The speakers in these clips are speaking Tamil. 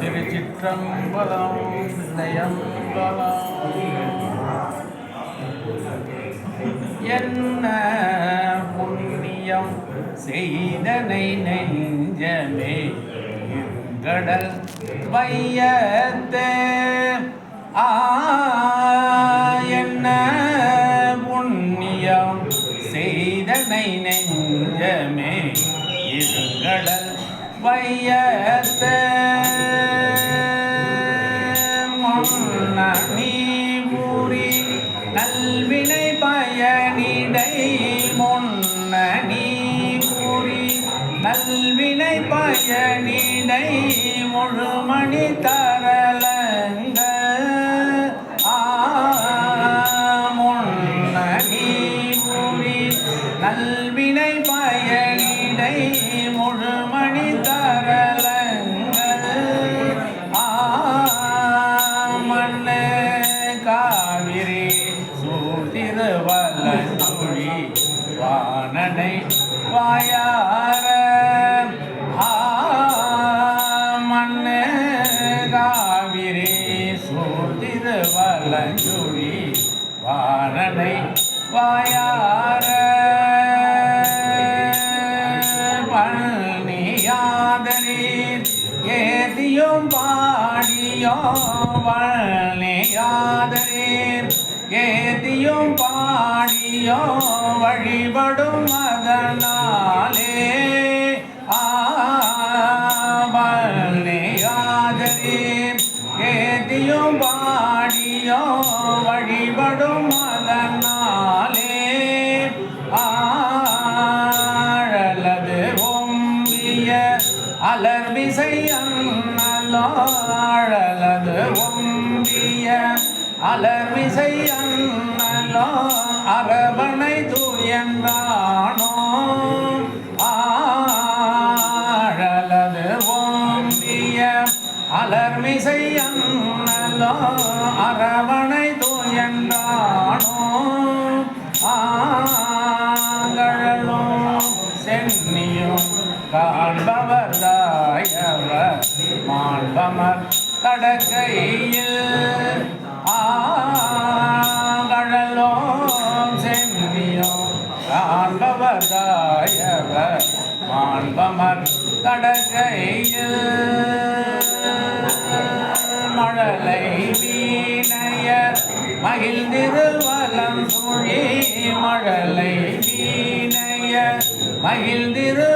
திருச்சிற்றம்பலம் நயம்பலம் என்ன புண்ணியம் செய்தனை நெஞ்சமே கடல் வையத்தே ஆ வையத்தே. முன்னணி நல்வினை பயனிடை. முன்னணி பூரி நல்வினை பய வாயார பழனியாதரீர் ஏதியும் பாடியோ வழியாதரீர் ஏதியும் பாடியோ வழிபடும் அதனாலே ஆவழியாதரீர் ஏதியும் பாடியோ வழிபடும் அலர்விசை அண்ணலோ ஆழலது ஒம்பிய அலர்விசை அண்ணலோ அரவணை தூயங்கானோ ஆழலது ஓம்பிய அலர்மிசை அண்ணலோ அரவணை தூயங்கானோ ஆ காண்பவர் தாயவர் மாண்பமர் கடக்கையில் ஆங்கழலோ சென்னியோ காண்பவர் தாயவர் மாண்பமர் கடக்கையில் மழலை வீணையர் மகிழ்ந்திருவலம் சுழி மழலை வீணையர் மகிழ்ந்திரு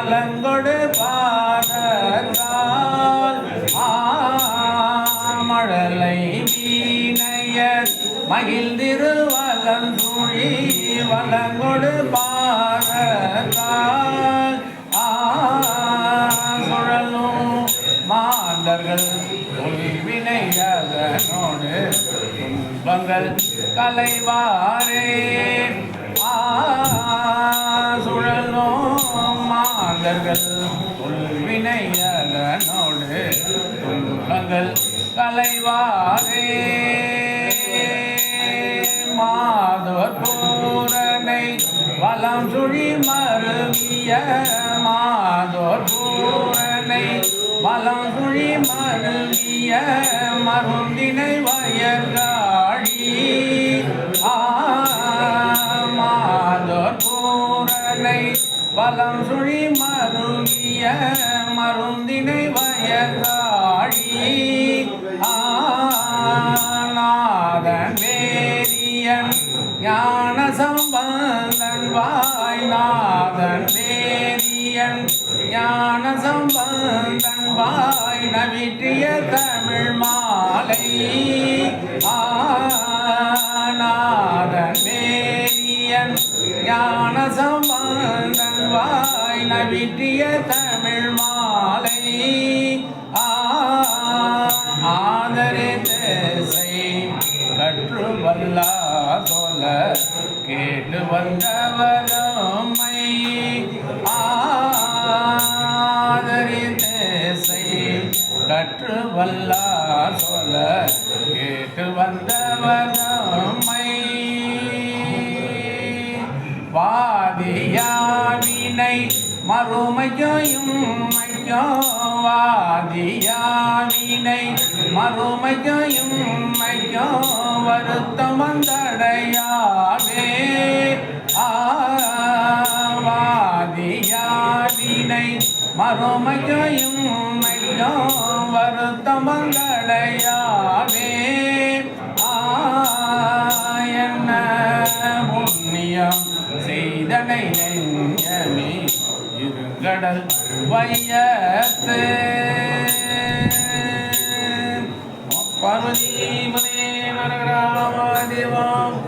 வலங்கொடு பாதத்தால் ஆமழலை மழலை வீணையர் மகிழ்ந்திருவலம் சுழி வலங்கொடு பாதத்தால் ஆ மாந்தர்கள் உள்வினையதனோடு துன்பங்கள் கலைவாரே. சுழலும் மாந்தர்கள் வினையகனோடு துன்பங்கள் கலைவாரே. மாதவர் பூரணை வலம் சுழி மருவிய மாதோர் பூரணை வலம் சுழி மருவிய மருந்தினை வயர்கா வேரியன் ஞான சம்பந்தன் வாய் நவிற்றிய தமிழ் மாலை. ஆநாதன் வேரியன் ஞான சம்பந்தன் வாய் நவிற்றிய தமிழ் மாலை. ஆதரித்தை கற்று வல்லா சொல கேட்டு வந்தவரமை ஆ கற்று வல்லா சொல கேட்டு வந்தவனமை வாதியாவினை மறுமையும் இம்மைக்கும் வாதியாவினை மறுமையும் இம்மைக்கும் வருத்தம் வந்தடையாவே ஆவாதியாவினை மறுமைக்கும் இம்மைக்கும் வருத்தம் வந்தடையாவே ஆயன புண்ணியம் செய்தனை நெஞ்சமே. இருங்கடல் வையத்து. பார்வதி மனே நரகராம தேவம்